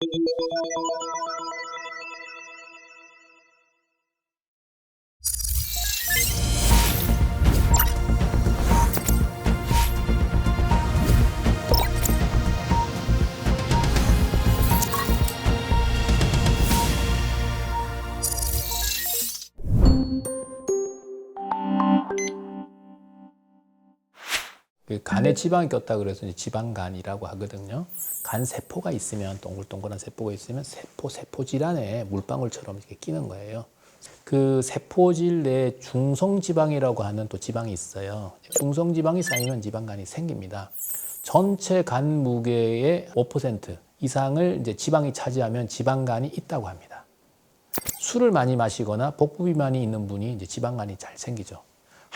Thank you. 간에 지방이 꼈다 그래서 이제 지방간이라고 하거든요. 간 세포가 있으면 동글동글한 세포가 있으면 세포 세포 질안에 물방울처럼 이렇게 끼는 거예요. 그 세포질 내에 중성 지방이라고 하는 또 지방이 있어요. 중성 지방이 쌓이면 지방간이 생깁니다. 전체 간 무게의 5% 이상을 이제 지방이 차지하면 지방간이 있다고 합니다. 술을 많이 마시거나 복부 비만이 있는 분이 이제 지방간이 잘 생기죠.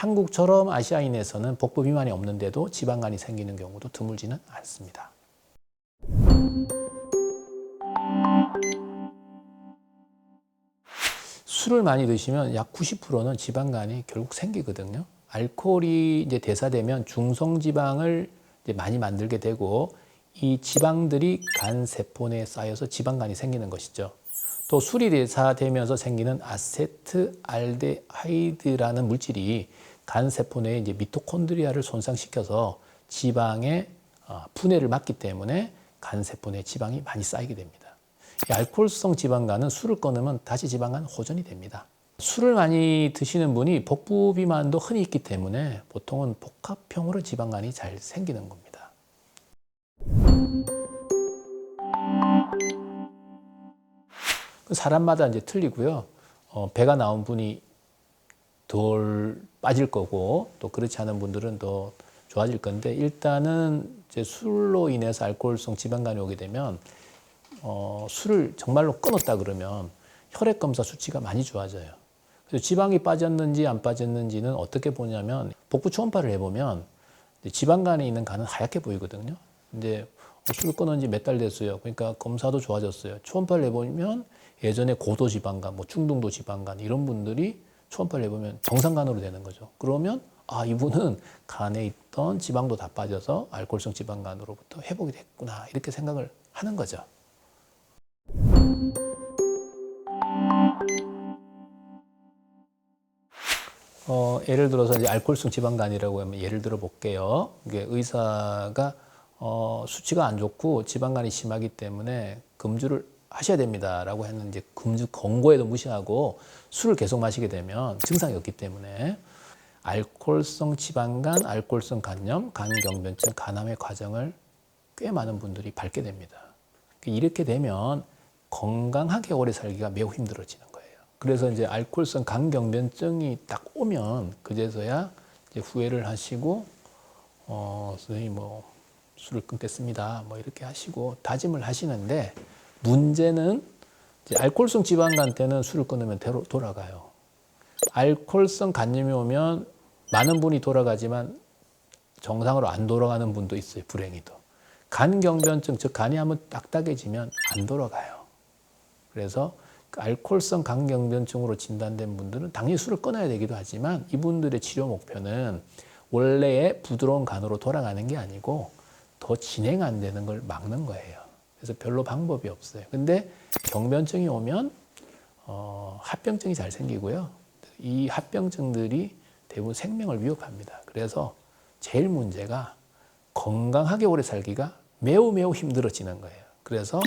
한국처럼 아시아인에서는 복부 비만이 없는데도 지방간이 생기는 경우도 드물지는 않습니다. 술을 많이 드시면 약 90%는 지방간이 결국 생기거든요. 알코올이 이제 대사되면 중성 지방을 이제 많이 만들게 되고 이 지방들이 간 세포 내에 쌓여서 지방간이 생기는 것이죠. 또 술이 대사되면서 생기는 아세트알데하이드라는 물질이 간 세포 내에 이제 미토콘드리아를 손상시켜서 지방의 어, 분해를 막기 때문에 간 세포 내에 지방이 많이 쌓이게 됩니다. 이 알코올성 지방간은 술을 끊으면 다시 지방간 호전이 됩니다. 술을 많이 드시는 분이 복부 비만도 흔히 있기 때문에 보통은 복합형으로 지방간이 잘 생기는 겁니다. 그 사람마다 이제 틀리고요. 어, 배가 나온 분이 덜 빠질 거고 또 그렇지 않은 분들은 더 좋아질 건데 일단은 이제 술로 인해서 알코올성 지방간이 오게 되면 어, 술을 정말로 끊었다 그러면 혈액 검사 수치가 많이 좋아져요. 그래서 지방이 빠졌는지 안 빠졌는지는 어떻게 보냐면 복부 초음파를 해보면 지방간에 있는 간은 하얗게 보이거든요. 근데 어, 술을 끊은 지 몇 달 됐어요. 그러니까 검사도 좋아졌어요. 초음파를 해보면 예전에 고도 지방간, 뭐 중등도 지방간 이런 분들이 초음파를 해보면 정상간으로 되는 거죠. 그러면 아 이분은 간에 있던 지방도 다 빠져서 알코올성 지방간으로부터 회복이 됐구나 이렇게 생각을 하는 거죠. 어, 예를 들어서 이제 알코올성 지방간이라고 하면 예를 들어 볼게요. 이게 의사가 어, 수치가 안 좋고 지방간이 심하기 때문에 금주를 하셔야 됩니다라고 했는 이제 금주 권고에도 무시하고 술을 계속 마시게 되면 증상이 없기 때문에 알코올성 지방간, 알코올성 간염, 간경변증, 간암의 과정을 꽤 많은 분들이 밟게 됩니다. 이렇게 되면 건강하게 오래 살기가 매우 힘들어지는 거예요. 그래서 이제 알코올성 간경변증이 딱 오면 그제서야 이제 후회를 하시고 어 선생님 뭐 술을 끊겠습니다. 뭐 이렇게 하시고 다짐을 하시는데 문제는 알코올성 지방간 때는 술을 끊으면 돌아가요. 알코올성 간염이 오면 많은 분이 돌아가지만 정상으로 안 돌아가는 분도 있어요. 불행히도. 간경변증, 즉 간이 한번 딱딱해지면 안 돌아가요. 그래서 그 알코올성 간경변증으로 진단된 분들은 당연히 술을 끊어야 되기도 하지만 이분들의 치료 목표는 원래의 부드러운 간으로 돌아가는 게 아니고 더 진행 안 되는 걸 막는 거예요. 그래서 별로 방법이 없어요. 근데 경변증이 오면 어, 합병증이 잘 생기고요. 이 합병증들이 대부분 생명을 위협합니다. 그래서 제일 문제가 건강하게 오래 살기가 매우 매우 힘들어지는 거예요. 그래서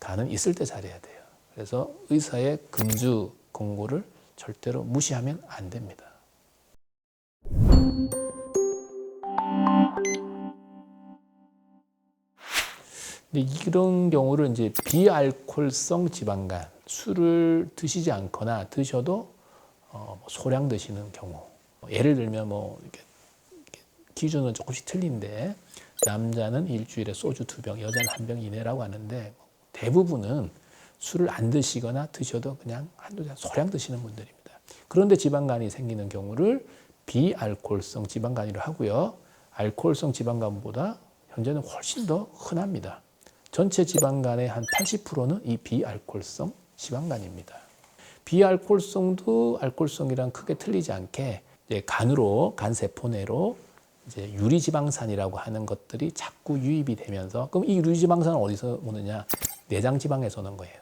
간은 있을 때 잘해야 돼요. 그래서 의사의 금주 권고를 절대로 무시하면 안 됩니다. 근데 이런 경우를 이제 비알콜성 지방간 술을 드시지 않거나 드셔도 어, 뭐 소량 드시는 경우 예를 들면 뭐 이렇게, 기준은 조금씩 틀린데 남자는 일주일에 소주 두 병, 여자는 한 병 이내라고 하는데 대부분은 술을 안 드시거나 드셔도 그냥 한두 잔 소량 드시는 분들입니다. 그런데 지방간이 생기는 경우를 비알코올성 지방간이라 하고요. 알코올성 지방간보다 현재는 훨씬 더 흔합니다. 전체 지방간의 한 80%는 이 비알코올성 지방간입니다. 비알코올성도 알코올성이랑 크게 틀리지 않게 이제 간으로 간 세포 내로 이제 유리지방산이라고 하는 것들이 자꾸 유입이 되면서 그럼 이 유리지방산은 어디서 오느냐? 내장 지방에서 오는 거예요.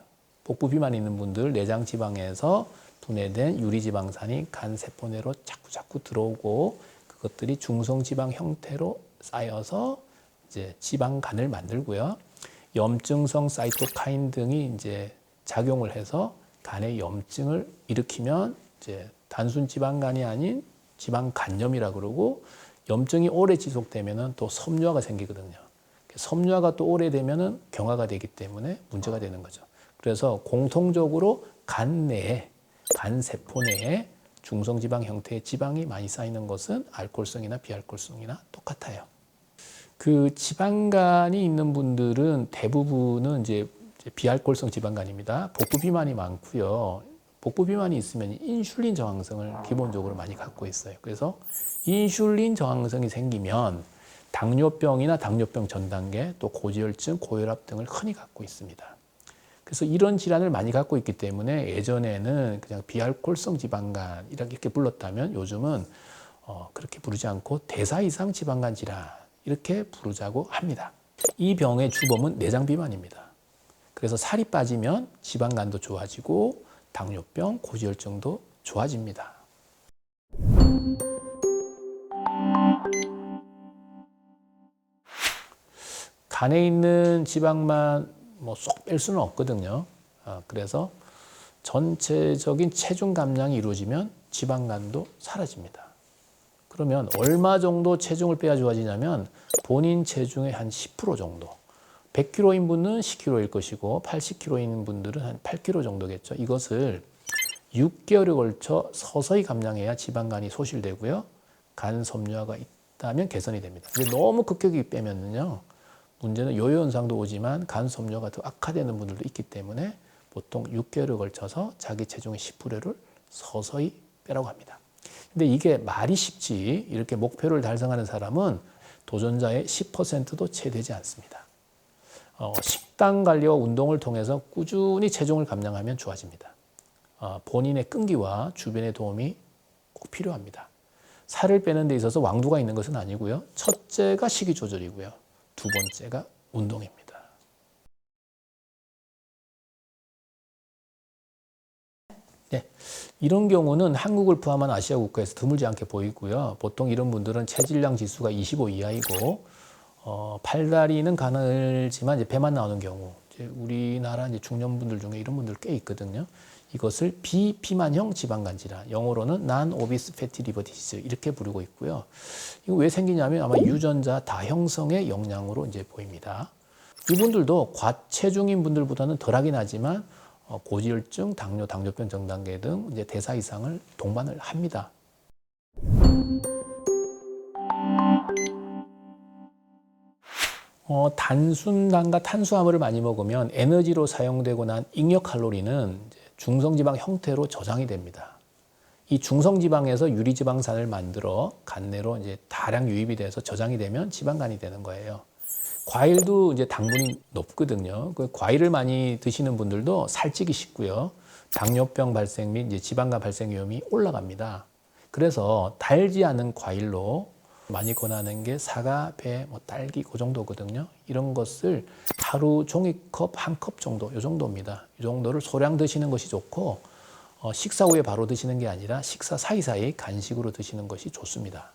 복부 비만 있는 분들 내장 지방에서 분해된 유리 지방산이 간 세포 내로 자꾸 자꾸 들어오고 그것들이 중성 지방 형태로 쌓여서 이제 지방간을 만들고요. 염증성 사이토카인 등이 이제 작용을 해서 간의 염증을 일으키면 이제 단순 지방간이 아닌 지방 간염이라 그러고 염증이 오래 지속되면은 또 섬유화가 생기거든요. 섬유화가 또 오래되면은 경화가 되기 때문에 문제가 되는 거죠. 그래서 공통적으로 간 내에 간 세포 내에 중성 지방 형태의 지방이 많이 쌓이는 것은 알코올성이나 비알코올성이나 똑같아요. 그 지방간이 있는 분들은 대부분은 이제 비알코올성 지방간입니다. 복부 비만이 많고요. 복부 비만이 있으면 인슐린 저항성을 기본적으로 많이 갖고 있어요. 그래서 인슐린 저항성이 생기면 당뇨병이나 당뇨병 전 단계, 또 고지혈증, 고혈압 등을 흔히 갖고 있습니다. 그래서 이런 질환을 많이 갖고 있기 때문에 예전에는 그냥 비알코올성 지방간 이렇게 불렀다면 요즘은 어, 그렇게 부르지 않고 대사 이상 지방간 질환 이렇게 부르자고 합니다. 이 병의 주범은 내장 비만입니다. 그래서 살이 빠지면 지방간도 좋아지고 당뇨병, 고지혈증도 좋아집니다. 간에 있는 지방만 뭐 쏙 뺄 수는 없거든요. 아, 그래서 전체적인 체중 감량이 이루어지면 지방간도 사라집니다. 그러면 얼마 정도 체중을 빼야 좋아지냐면 본인 체중의 한 10% 정도. 100kg인 분은 10kg일 것이고 80kg인 분들은 한 8kg 정도겠죠. 이것을 6개월에 걸쳐 서서히 감량해야 지방간이 소실되고요. 간 섬유화가 있다면 개선이 됩니다. 근데 너무 급격히 빼면요. 문제는 요요 현상도 오지만 간 섬유화가 더 악화되는 분들도 있기 때문에 보통 6개월에 걸쳐서 자기 체중의 10%를 서서히 빼라고 합니다. 근데 이게 말이 쉽지 이렇게 목표를 달성하는 사람은 도전자의 10%도 채 되지 않습니다. 어, 식단 관리와 운동을 통해서 꾸준히 체중을 감량하면 좋아집니다. 어, 본인의 끈기와 주변의 도움이 꼭 필요합니다. 살을 빼는 데 있어서 왕도가 있는 것은 아니고요. 첫째가 식이 조절이고요. 두 번째가 운동입니다. 네, 이런 경우는 한국을 포함한 아시아 국가에서 드물지 않게 보이고요. 보통 이런 분들은 체질량 지수가 25 이하이고 어, 팔다리는 가늘지만 이제 배만 나오는 경우, 이제 우리나라 이제 중년분들 중에 이런 분들 꽤 있거든요. 이것을 비비만형 지방간 질환, 영어로는 non-obese fatty liver disease 이렇게 부르고 있고요. 이거 왜 생기냐면 아마 유전자 다형성의 영향으로 이제 보입니다. 이분들도 과체중인 분들보다는 덜하긴 하지만 어, 고지혈증, 당뇨, 당뇨병 전 단계 등 이제 대사 이상을 동반을 합니다. 어, 단순당과 탄수화물을 많이 먹으면 에너지로 사용되고 난 잉여 칼로리는 중성지방 형태로 저장이 됩니다. 이 중성지방에서 유리지방산을 만들어 간내로 이제 다량 유입이 돼서 저장이 되면 지방간이 되는 거예요. 과일도 이제 당분이 높거든요. 그 과일을 많이 드시는 분들도 살찌기 쉽고요. 당뇨병 발생 및 이제 지방간 발생 위험이 올라갑니다. 그래서 달지 않은 과일로 많이 권하는 게 사과, 배, 뭐 딸기 그 정도거든요. 이런 것을 하루 종이컵 한 컵 정도, 이 정도입니다. 이 정도를 소량 드시는 것이 좋고 어, 식사 후에 바로 드시는 게 아니라 식사 사이사이 간식으로 드시는 것이 좋습니다.